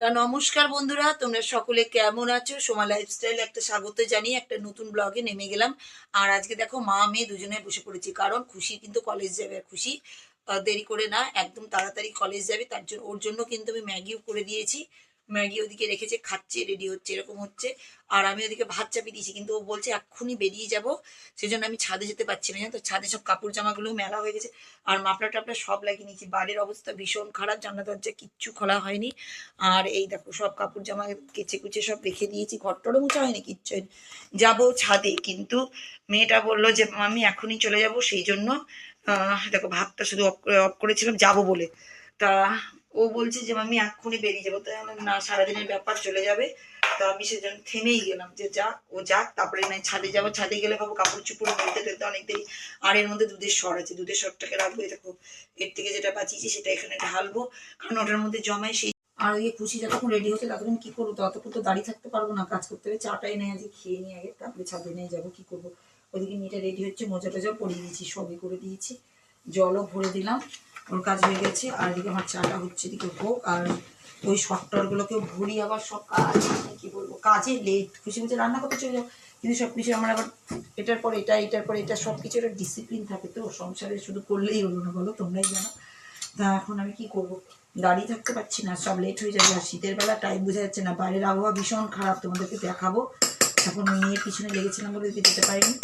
তা নমস্কার বন্ধুরা, তোমরা সকলে কেমন আছো? সোমা লাইফস্টাইল একটা স্বাগত জানিয়ে একটা নতুন ব্লগে নেমে গেলাম। আর আজকে দেখো মা মেয়ে দুজনে বসে পড়েছি, কারণ খুশি কিন্তু কলেজ যাবে আর খুশি দেরি করে না, একদম তাড়াতাড়ি কলেজ যাবে, তার জন্য ওর জন্য কিন্তু আমি ম্যাগিও করে দিয়েছি। ম্যাগি ওদিকে রেখেছে, খাচ্ছে রেডি হচ্ছে, এরকম হচ্ছে। আর আমি ওদিকে ভাত চাপিয়ে দিয়েছি, কিন্তু ও বলছে, এক্ষুনি বেরিয়ে যাব। সেজন্য আমি ছাদে যেতে পারছি না তো? ছাদে সব কাপড় জামাগুলো মেলা হয়ে গেছে। আর মাপলা টাপলা সব লাগিয়ে নিয়েছি। বাড়ির অবস্থা ভীষণ খারাপ, জানলা দরজা কিচ্ছু খোলা হয়নি। আর এই দেখো, সব কাপড় জামা কেচে কুচে সব রেখে দিয়েছি। ঘরটরও মুছা হয়নি কিচ্ছু যাব ছাদে, কিন্তু মেয়েটা বলল যে আমি এখনই চলে যাব। সেই জন্য দেখো, ভাতটা শুধু অফ অফ করেছিলাম, যাব বলে। তা ও বলছে যে আমি এক্ষুনি বেরিয়ে যাব। তাই না, সারাদিনের ব্যাপার চলে যাবে। তা আমি সেজন্য থেমেই গেলাম যে যাক ও যাক, তারপরে না ছাদে যাব। ছাদে গেলে ভাবো কাপড় চুপড় মেলতে টেলতে অনেক দেরি আর এর মধ্যে দুধের সর আছে। দুধের সরটাকে রাখব দেখো, এর থেকে যেটা বাঁচিয়েছি সেটা এখানে ঢালবো, কারণ ওটার মধ্যে জমায় সেই আর ওই খুশি যতক্ষণ রেডি হচ্ছে ততক্ষণ কি করব? ততক্ষণ তো দাঁড়িয়ে থাকতে পারব না, কাজ করতে হবে। চাটাই নেই আজকে খেয়ে নিয়ে আগে, তারপরে ছাদে নিয়ে যাব, কি করব? ওদিকে মেয়েটা রেডি হচ্ছে মোজা টোজা পরিয়ে দিয়েছি, সবই করে দিয়েছি। জলও ভরে দিলাম। ওর কাজ হয়ে গেছে, আর এদিকে আমার চাটা হচ্ছে, এদিকে হোক আর ওই শর্টরগুলোকেও ভরি আবার সব কাজ মানে কি বলব, কাজে লেট খুশি খুশি রান্না করতে চলে যাও, কিন্তু সব কিছু আমার আবার এটার পর এটা, এটার পর এটা, সব কিছু একটা ডিসিপ্লিন থাকে তো, সংসারে শুধু করলেই হলো না, বলো তোমরাই জানো। তা এখন আমি কি করব? দাঁড়িয়ে থাকতে পারছি না, সব লেট হয়ে যাবে, আর শীতের বেলা টাইম বোঝা যাচ্ছে না, বাইরের আবহাওয়া ভীষণ খারাপ, তোমাদেরকে দেখাবো। এখন মেয়ের পিছনে লেগেছিলাম বলে যেতে পারিনি,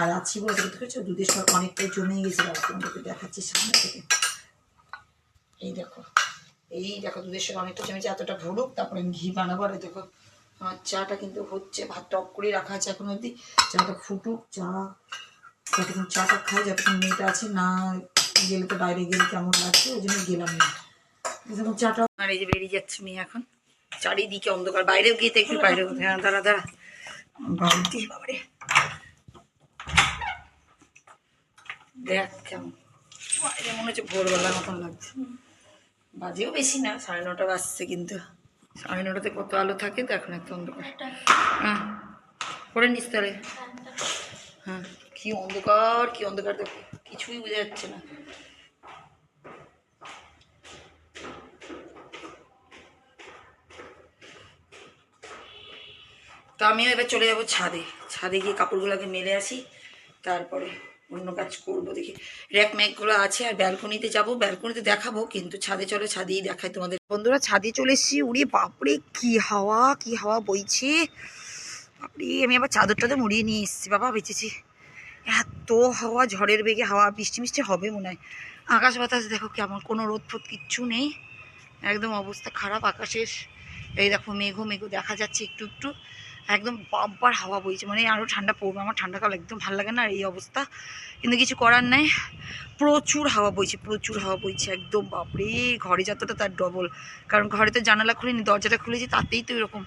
আর আছি বলে দেখতে পেয়েছ দুধের সব অনেকটাই জমে গেছে তোমাদেরকে দেখাচ্ছি সামনে থেকে। এই দেখো এই দেখো দুধের সঙ্গে অনেকটা জমেছে এতটা ভরুক তারপরে ঘি বানাবো। আর দেখো আমার চাটা কিন্তু হচ্ছে ভাত টপ করে রাখা আছে এখন অবধি। চাটা ফুটুক চা যতক্ষণ চাটা খাই যতক্ষণ মেয়েটা আছে না গেলে তো বাইরে গেলে কেমন লাগছে ওই জন্য গেলাম না। যখন চাটা আর এই যে বেরিয়ে যাচ্ছে মেয়ে এখন চারিদিকে অন্ধকার বাইরেও গিয়ে তো একটু বাইরে হ্যাঁ দাঁড়া দাঁড়া। বাবুটি বাবারে। দেখ কেমন। বাইরে মনে হচ্ছে ভোরবেলার মতন লাগছে। বাজেও বেশি না, সাড়ে নটা বাজছে কিন্তু। সাড়ে নটাতে কত আলো থাকে, তো এখন একটু অন্ধকার। হ্যাঁ করে নিস তাহলে। হ্যাঁ কি অন্ধকার কি অন্ধকার দেখো কিছুই বোঝা যাচ্ছে না। তো আমিও এবার চলে যাব ছাদে। ছাদে গিয়ে কাপড়গুলোকে মেলে আসি, তারপরে অন্য কাজ করব দেখি। র্যাক ম্যাকগুলো আছে, আর ব্যালকনিতে যাব। ব্যালকনিতে দেখাবো, কিন্তু ছাদে চলে, ছাদেই দেখাই তোমাদের। বন্ধুরা, ছাদে চলে এসেছি। উড়ি বাপরে, কি হাওয়া কি হাওয়া বইছে। বাপরে, আমি আবার চাদর টাদর মুড়িয়ে নিয়ে এসেছি। বাবা, বেঁচেছি। এত হাওয়া, ঝড়ের বেগে হাওয়া, বৃষ্টি মিষ্টি হবে মনে হয়। আকাশ বাতাস, দেখো কেমন, কোনো রোদ ফোদ কিচ্ছু নেই। একদম অবস্থা খারাপ, আকাশের। এই দেখো মেঘো মেঘো দেখা যাচ্ছে একটু একটু। একদম বাম্পার হাওয়া বইছে। মানে আরও ঠান্ডা পড়বে, আমার ঠান্ডাকাল একদম ভালো লাগে না আর এই অবস্থা। কিন্তু কিছু করার নাই। প্রচুর হাওয়া বইছে, প্রচুর হাওয়া বইছে, একদম বাপরে। ঘরে যতটা তার ডবল কারণ ঘরে তো জানালা খুলিনি, দরজাটা খুলেছি, তাতেই তো এরকম।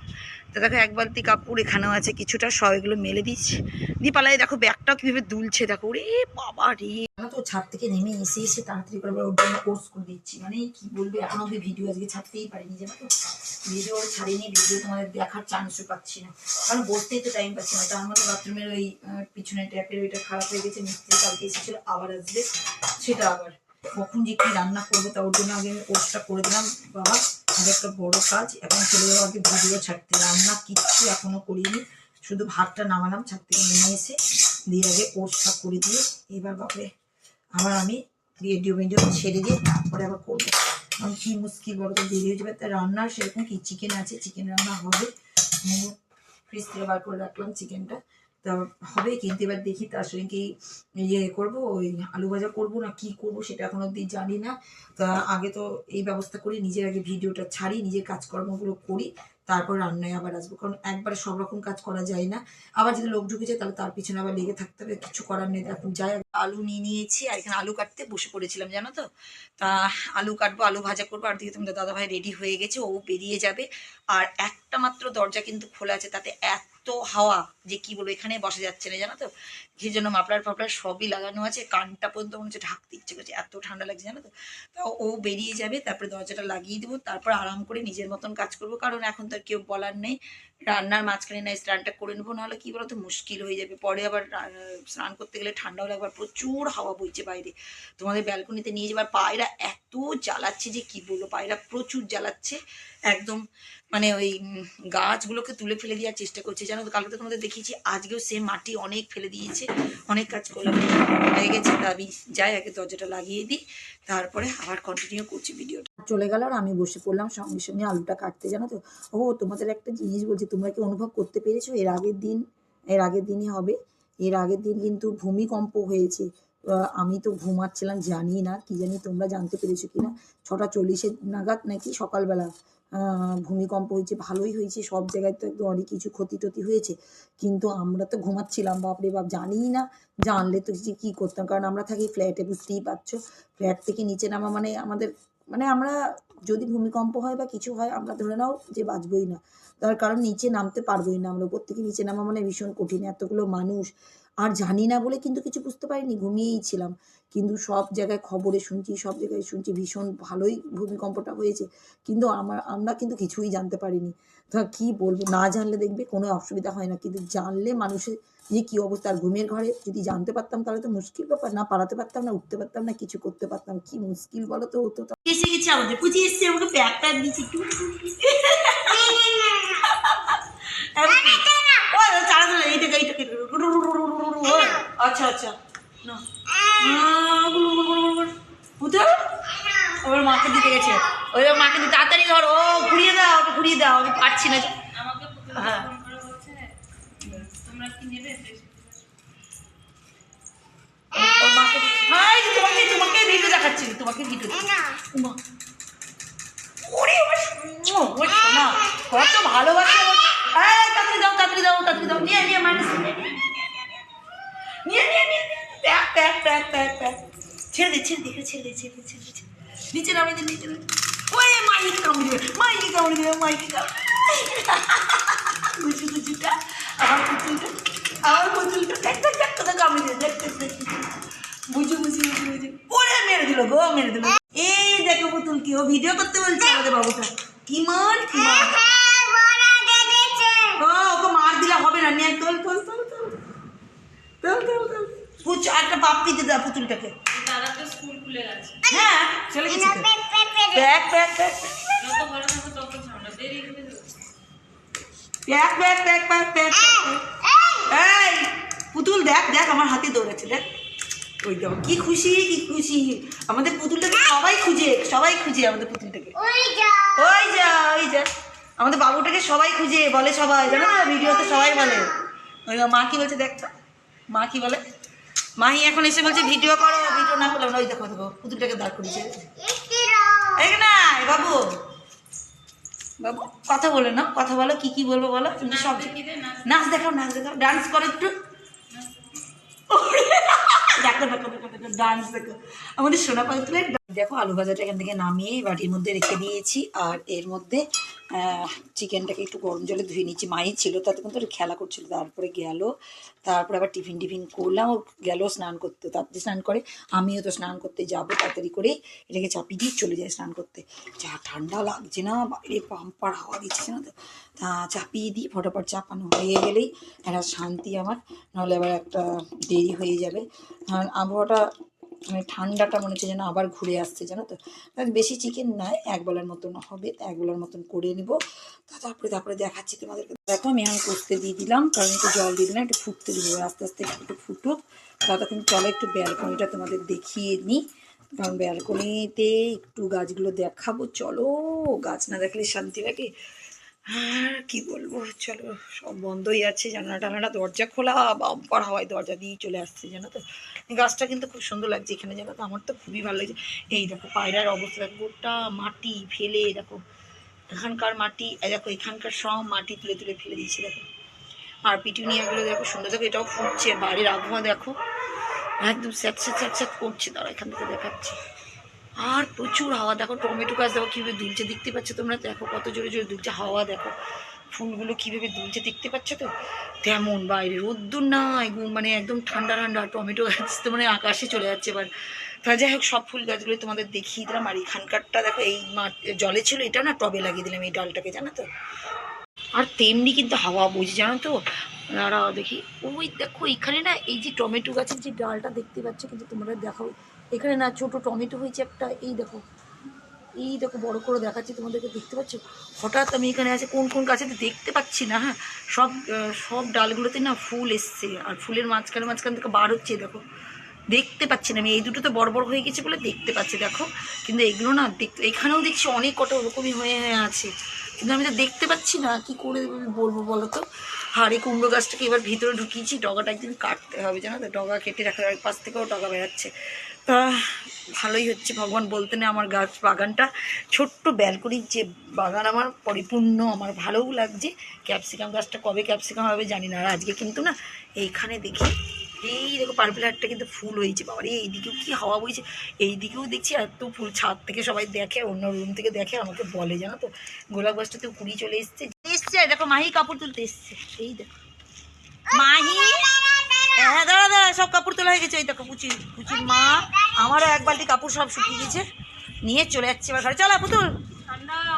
তা দেখো, এক বালতি কাপড় এখানেও আছে, কিছুটা, সব এগুলো মেলে দিচ্ছি। দিয়ে পালাই দেখো ব্যাগটাও কীভাবে দুলছে, দেখো রে বাবা রে। তো, ছাদ থেকে নেমে এসে এসে তাড়াতাড়ি করে ওর জন্য কোর্স করে দিচ্ছি। মানে কি বলবে, এখন অব্দি ভিডিও আজকে ছাড়তেই পারিনি, জানো তো? ভিডিও ছাড়িনি ভিডিও তোমাদের দেখার চান্সও পাচ্ছি না। কারণ বসতেই তো টাইম পাচ্ছি না, তার মধ্যে বাথরুমের ওই পিছনে ট্যাপের ওইটা খারাপ হয়ে গেছে, মিস্ত্রি কালকে এসেছিল, আবার আসবে, সেটা আবার। কখন যে কি রান্না করব তা ওর জন্য আগে আমি কোর্সটা করে দিলাম, বাবা। আর একটা বড় কাজ এখন চলে যাব আগে ভিডিও ছাড়তে রান্না কিচ্ছু এখনও করিনি, শুধু ভাতটা নামালাম ছাদ থেকে নেমে এসে দিয়ে আগে কোর্সটা করে দিয়ে এবার বাপরে আবার আমি ভিডিও ভিডিও ছেড়ে দিয়ে তারপরে আবার করব। কারণ কি মুশকিল বড় দেরি হয়ে যাবে। তা রান্নার সেরকম কি? চিকেন আছে চিকেন রান্না হবে। ফ্রিজ থেকে বার করে রাখলাম চিকেনটা তা হবে কিন্তু। এবার দেখি তার সঙ্গে কি ইয়ে করব, ওই আলু ভাজা করব না কি করব সেটা এখন অবধি জানি না। তা আগে তো এই ব্যবস্থা করি, নিজের আগে ভিডিওটা ছাড়ি, নিজের কাজকর্মগুলো করি, তারপর রান্নায় আবার আসব। কারণ একবারে সব রকম কাজ করা যায় না। আবার যদি লোক ঢুকেছে তাহলে তার পিছনে আবার লেগে থাকতে হবে, কিছু করার নেই। এখন যাই আলু নিয়ে নিয়েছি আর এখানে আলু কাটতে বসে পড়েছিলাম, জানো তো? তা আলু কাটবো, আলু ভাজা করব। আর দিকে তোমাদের দাদাভাই রেডি হয়ে গেছে, ও বেরিয়ে যাবে। আর একটা মাত্র দরজা কিন্তু খোলা আছে, তাতে এত হাওয়া। যে কি বলব, এখানে বসা যাচ্ছে না, জানো তো? সেই জন্য মাফলার ফাফলার সবই লাগানো আছে, কানটা পর্যন্ত মনে হচ্ছে ঢাকতে ইচ্ছে করছে, এত ঠান্ডা লাগছে, জানো তো? তা ও বেরিয়ে যাবে, তারপরে দরজাটা লাগিয়ে দেবো, তারপর আরাম করে নিজের মতন কাজ করব, কারণ এখন তো আর কেউ বলার নেই। রান্নার মাঝখানে না স্নানটা করে নেব, নাহলে কি বলতো, মুশকিল হয়ে যাবে। পরে আবার স্নান করতে গেলে ঠান্ডাও লাগবে প্রচুর হাওয়া বইছে বাইরে। তোমাদের ব্যালকনিতে নিয়ে যাবার পায়রা এত জ্বালাচ্ছে যে কি বলব, পায়রা প্রচুর জ্বালাচ্ছে। একদম মানে ওই গাছগুলোকে তুলে ফেলে দেওয়ার চেষ্টা করছে, জানো তো? কালকে তো তোমাদের দেখিয়েছি, আজকেও সে মাটি অনেক ফেলে দিয়েছে, অনেক কাজ করলাম। হয়ে গেছে, তা আমি যাই, আগে দরজাটা লাগিয়ে দিই, তারপরে আবার কন্টিনিউ করছি ভিডিওটা চলে গেল আর আমি বসে পড়লাম, সঙ্গে সঙ্গে আলুটা কাটতে, জানো তো? ও, তোমাদের একটা জিনিস বলছি, তোমরা কি অনুভব করতে পেরেছ? এর আগের দিন, এর আগের দিনই হবে। এর আগের দিন কিন্তু ভূমিকম্প হয়েছে। আমি তো ঘুমাচ্ছিলাম, জানি না, কি জানি তোমরা জানতে পেরেছ কিনা? ছটা চল্লিশের নাগাদ নাকি সকালবেলা? ভূমিকম্প হয়েছে, ভালোই হয়েছে, সব জায়গায় তো একদম অনেক কিছু ক্ষতি টতি হয়েছে। কিন্তু আমরা তো ঘুমাচ্ছিলাম, বাপরে বাপ, জানিই না, জানলে তো যে কী করতাম। কারণ আমরা থাকি ফ্ল্যাটে বুঝতেই পারছ। ফ্ল্যাট থেকে নিচে নামা মানে আমাদের মানে আমরা যদি ভূমিকম্প হয় বা কিছু হয়, আমরা ধরে নাও যে বাঁচবই না। তার কারণ নিচে নামতে পারবোই না আমরা, উপর থেকে নিচে নামা মানে ভীষণ কঠিন, এতগুলো মানুষ। আর জানি না বলে কিন্তু কিছু বুঝতে পারিনি, ঘুমিয়েই ছিলাম। কিন্তু সব জায়গায় খবরে শুনছি সব জায়গায় শুনছি ভীষণ ভালোই ভূমিকম্পটা হয়েছে। কিন্তু আমার আমরা কিন্তু কিছুই জানতে পারিনি। তা কি বলব? না জানলে দেখবে কোনো অসুবিধা হয় না। কিন্তু জানলে মানুষের যে কী অবস্থা আর ঘুমের ঘরে যদি জানতে পারতাম তাহলে তো মুশকিল ব্যাপার। না পালাতে পারতাম না উঠতে পারতাম না কিছু করতে পারতাম। কি মুশকিল বলো তো? হতো তো এসে গেছে আমাদের। পুচি এসছে আমাকে দিচ্ছে আচ্ছা আচ্ছা। ওর মাকে দিতে গেছে ওই মাকে দিতে তাড়াতাড়ি ধর ও ঘুরিয়ে দাও ওটা ঘুরিয়ে দাও আমি পারছি না আমাকে হ্যাঁ। ফোন করে বলছে তোমরা কি নেবে ওর মাকে হাই তোমাকে তোমাকে ভিডিও দেখাচ্ছি তোমাকে ভিডিও ওরে ওর কত ভালোবাসে তাড়াতাড়ি দাও তাড়াতাড়ি দাও তাড়াতাড়ি দাও নিয়ে নিয়ে মাইনাস নিয়ে নিয়ে নিয়ে নিয়ে pack pack pack pack pack ছেড়ে দে ছেড়ে দে, এখানে ছেড়ে দে ছেড়ে দে ছেড়ে দে নিচে নামে দে, নিচে ওরে, মাইকে কামড়ে দেবে, মাইকে কামড়ে দেবে, মাইকে কামড়ে বুঝু বুঝুটা আমার পুতুলটা আমার পুতুলটা দেখ দেখ দেখ কোথাও কামড়ে দেবে, দেখ দেখ দেখ। বুঝু বুঝু বুঝু বুঝু ওরে, মেরে দিল গো, মেরে দিল। এই দেখো পুতুল কি, ও ভিডিও করতে বলছে আমাদের বাবুটা। কি মার কি মার ও ওকে মার দিলে হবে না নিয়ে তোল তোল তোল তোল তোল তোল তোল পুচ একটা পাপ্পি দিয়ে দাও পুতুলটাকে হ্যাঁ চলে গেছে প্যাক pack pack. Pack pack pack pack প্যাক এই পুতুল দেখ দেখ আমার হাতে দৌড়াচ্ছে দেখ। ওই দেখো কি খুশি কি খুশি। আমাদের পুতুলটাকে সবাই খুঁজে সবাই খুঁজে আমাদের পুতুলটাকে। ওই যা। ওই যা আমাদের বাবুটাকে সবাই খুঁজে বলে সবাই জানো তো ভিডিওতে সবাই বলে। ওই মা কি বলছে দেখ মা কি বলে? মাহি এখন এসে বলছে ভিডিও করো ভিডিও না করলে ওই দেখো দেখো পুতুলটাকে দাঁড় করেছে না বাবু। বাবু কথা বলে না কথা বলো কি কি বলব বলো? তুমি সব নাচ দেখাও নাচ দেখাও ডান্স করো একটু। দেখো দেখো দেখো দেখো ডান্স দেখো আমাদের সোনা পাতুলের দেখো আলু ভাজাটা এখান থেকে নামিয়ে বাটির মধ্যে রেখে দিয়েছি আর এর মধ্যে চিকেনটাকে একটু গরম জলে ধুয়ে নিচ্ছি মাই ছিল, তাতে কিন্তু খেলা করছিল, তারপরে গেল। তারপরে আবার টিফিন টিফিন করলাম, ও গেল স্নান করতে। তাড়াতাড়ি স্নান করে, আমিও তো স্নান করতে যাব, তাড়াতাড়ি করে এটাকে চাপিয়ে দিয়ে চলে যাই স্নান করতে। যা ঠান্ডা লাগছে না, বাইরে পাম্পার হাওয়া দিচ্ছে না তো? তা চাপিয়ে দিই ফটাফট চাপানো হয়ে গেলেই একটা শান্তি আমার। নাহলে আবার একটা দেরি হয়ে যাবে। আবহাওয়াটা মানে ঠান্ডাটা মনে হচ্ছে যেন আবার ঘুরে আসছে, জানো তো? বেশি চিকেন নয় এক বেলার মতন হবে, এক বেলার মতন করে নিব। তারপরে তারপরে দেখাচ্ছি তোমাদেরকে। দেখো, আমি এখন কষতে দিয়ে দিলাম, কারণ একটু জল দিয়ে দিলাম, একটু ফুটতে দিব। আস্তে আস্তে একটু ফুটুক। ততক্ষণ চলো একটু ব্যালকনিটা তোমাদের দেখিয়ে নিই কারণ ব্যালকনিতে একটু গাছগুলো দেখাবো। চলো, গাছ না দেখলে শান্তি লাগে। আর কি বলব? চলো, সব বন্ধই আছে জানালা টানাটা দরজা খোলা, বাম্পার হাওয়ায় দরজা দিয়েই চলে আসছে, জানো তো? গাছটা কিন্তু খুব সুন্দর লাগছে এখানে, জানো তো? আমার তো খুবই ভালো লাগছে। এই দেখো, পায়রার অবস্থা গোটা মাটি ফেলে, দেখো, এখানকার মাটি দেখো, এখানকার সব মাটি তুলে তুলে ফেলে দিয়েছে, দেখো। আর পিটুনিয়াগুলো, দেখো, সুন্দর, দেখো, এটাও ফুটছে বাইরের আবহাওয়া, দেখো। একদম স্যাট স্যাট করছে তারা এখান থেকে দেখাচ্ছে। আর প্রচুর হাওয়া, দেখো টমেটো গাছ, দেখো কীভাবে দুলছে, দেখতে পাচ্ছ তোমরা? দেখো কত জোরে জোরে দুলছে হাওয়া, দেখো। ফুলগুলো কীভাবে দুলছে, দেখতে পাচ্ছ তো? তেমন বাইরে রোদ্দুর নাই মানে একদম ঠান্ডা ঠান্ডা টমেটো গাছ তো মানে আকাশে চলে যাচ্ছে এবার। তা যাই হোক, সব ফুল গাছগুলো তোমাদের দেখিয়ে দিলাম, আর এখানকারটা দেখো, এই জলে ছিল, এটা না টবে লাগিয়ে দিলাম, এই ডালটাকে, জানো তো? আর তেমনি কিন্তু হাওয়া বইছে, জানো তো? দেখি, ওই দেখো, এখানে না এই যে টমেটো গাছের যে ডালটা দেখতে পাচ্ছ, কিন্তু তোমরা দেখো এখানে না ছোট টমেটো হয়েছে একটা, এই দেখো এই দেখো বড় করে দেখাচ্ছি, তোমাদেরকে দেখতে পাচ্ছ? হঠাৎ আমি এখানে আছে কোন কোন গাছে দেখতে পাচ্ছি না হ্যাঁ? সব সব ডালগুলোতে না ফুল এসছে, আর ফুলের মাঝখানে, মাঝখান থেকে বার হচ্ছে, দেখো। দেখতে পাচ্ছি না, আমি এই দুটো তো বড় বড় হয়ে গেছে বলে দেখতে পাচ্ছি, দেখো। কিন্তু এগুলো না দেখতে, এখানেও দেখছি অনেক কটা ওরকমই হয়ে আছে। কিন্তু আমি তো দেখতে পাচ্ছি না, কি করে বলব বলো তো? হাড়ি কুমড়ো গাছটাকে এবার ভিতরে ঢুকিয়েছি, ডগাটা একদিন কাটতে হবে, জানো তো? ডগা কেটে রাখা পাশ থেকেও ডগা বেরাচ্ছে তা ভালোই হচ্ছে। ভগবান বলতে না আমার গাছ বাগানটা ছোট্ট ব্যালকনির যে বাগান আমার, পরিপূর্ণ, আমার ভালোও লাগছে। ক্যাপসিকাম গাছটা কবে ক্যাপসিকাম হবে জানি না, আর আজকে কিন্তু না, এইখানে দেখি, এই দেখো পার্পেল হাটটা কিন্তু ফুল হয়েছে। বাবা রে এইদিকেও কি হাওয়া বইছে। এইদিকেও দেখছি এত ফুল, ছাদ থেকে সবাই দেখে, অন্য রুম থেকে দেখে, আমাকে বলে, জানো তো। গোলাপ গাছটাতেও কুড়ি চলে এসছে। এসছে, দেখো মাহি কাপড় তুলতে এসছে। এই দেখো। মাহি? হ্যাঁ দাঁড়া দাঁড়া, সব কাপড় তোলা হয়ে গেছে ওই দেখো পুচি পুচির মা, আমারও এক বালতি কাপড় সব শুকিয়ে গেছে। নিয়ে চলে যাচ্ছে এবার ঘরে। চলো, পুতুল।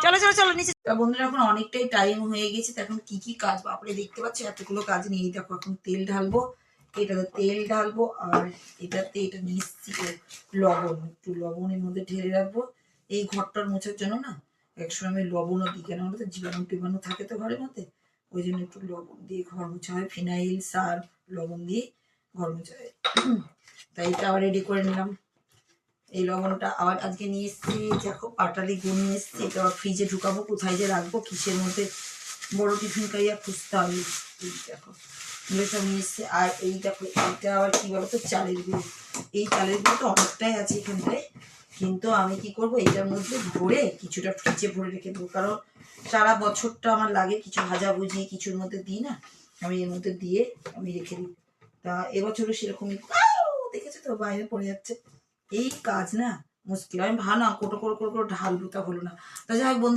চলো চলো চলো, নিচে। বন্ধুরা, এখন অনেকটাই টাইম হয়ে গেছে, তো এখন কি কি কাজ বাপরে দেখতে পাচ্ছ? এতগুলো কাজ নিয়ে দেখো, এখন তেল ঢালবো, এটাতে তেল ঢালবো, আর এটাতে এটা মিষ্টি লবণ, একটু লবণের মধ্যে ঢেলে রাখব। এই ঘরটার মোছার জন্য না, একসময় আমি লবণও দিই কেন বলতো জীবাণু টিবাণু থাকে তো ঘরের মধ্যে। ওই জন্য একটু লবণ দিয়ে ঘর মোছা হয়, ফিনাইল, সার, লবণ দিয়ে ঘর মোছা হয়। তাই এটা আবার রেডি করে নিলাম। এই লবণটা আবার আজকে নিয়ে এসেছি, দেখো, পাটালি গুণ নিয়ে এসেছি। এটা আবার ফ্রিজে ঢুকাবো, কোথায় যে রাখব, কিসের মধ্যে বড় টিফিন কাইয়া খুঁজতে হবে। দেখো, এগুলো নিয়ে এসেছি। আর এই দেখো, এইটা আবার কি বলতো, চালের গুঁড়ো। এই চালের গুঁড়ো তো অনেকটাই আছে এখানটায়। কিন্তু আমি কি করব, এটার মধ্যে ভরে কিছুটা ফ্রিজে ভরে রেখে দেবো। কারণ সারা বছরটা আমার লাগে, কিছু ভাজাভুজি কিছুর মধ্যে দিই না, আমি এর মধ্যে দিয়ে আমি রেখে দিই। তা এবছরও সেরকমই! দেখেছ তো, বাইরে পড়ে যাচ্ছে। এই কাজ না, মুশকিল। আমি ভালো কোটো করে করে ঢালবো তা হলো না। তা যাই হোক বন্ধু